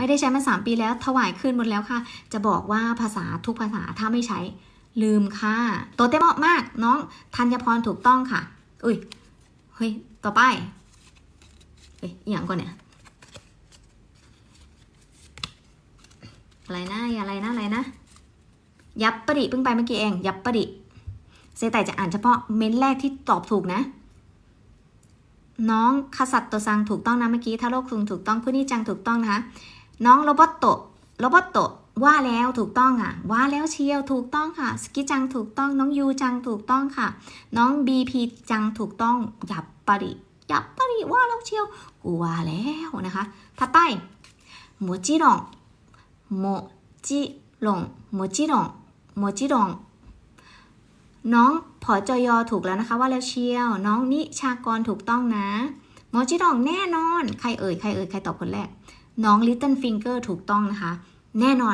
ไม่ได้ใช้มาสามปีแล้วถวายคืนหมดแล้วค่ะ จะบอกว่าภาษาทุกภาษาถ้าไม่ใช้ ลืมค่ะ โตเต้เหมาะมากน้องธัญพรถูกต้องค่ะ อุ้ยเฮ้ยต่อไปเอ้ยอย่างก่อนเนี่ยอะไรนะอะไรนะอะไรนะยับปดิเพิ่งไปเมื่อกี้เอง ยับปดิเซไตจะอ่านเฉพาะเม้นแรกที่ตอบถูกนะ น้องคาสัตโตซังถูกต้องนะเมื่อกี้ทาโร่คุงถูกต้องคุนี่จังถูกต้องนะคะ น้องโรบอตโตโรบอตโตว่าแล้วถูกต้องอะ ว่าแล้วเชียวถูกต้องค่ะสกิจังถูกต้องน้องยูจังถูกต้องค่ะ น้องบีพีจังถูกต้องหยับปดิยับปดิว่าแล้วเชียวกูว่าแล้วนะคะถัดไปโมจิรองโมจิรองโมจิรองโมจิรองน้องผอจอยอถูกแล้วนะคะ ว่าแล้วเชียว น้องนิชากรถูกต้องนะโมจิรองแน่นอน ใครเอ่ยใครเอ่ยใครตอบคนแรก น้อง Little Finger ถูกต้องนะคะ แน่นอน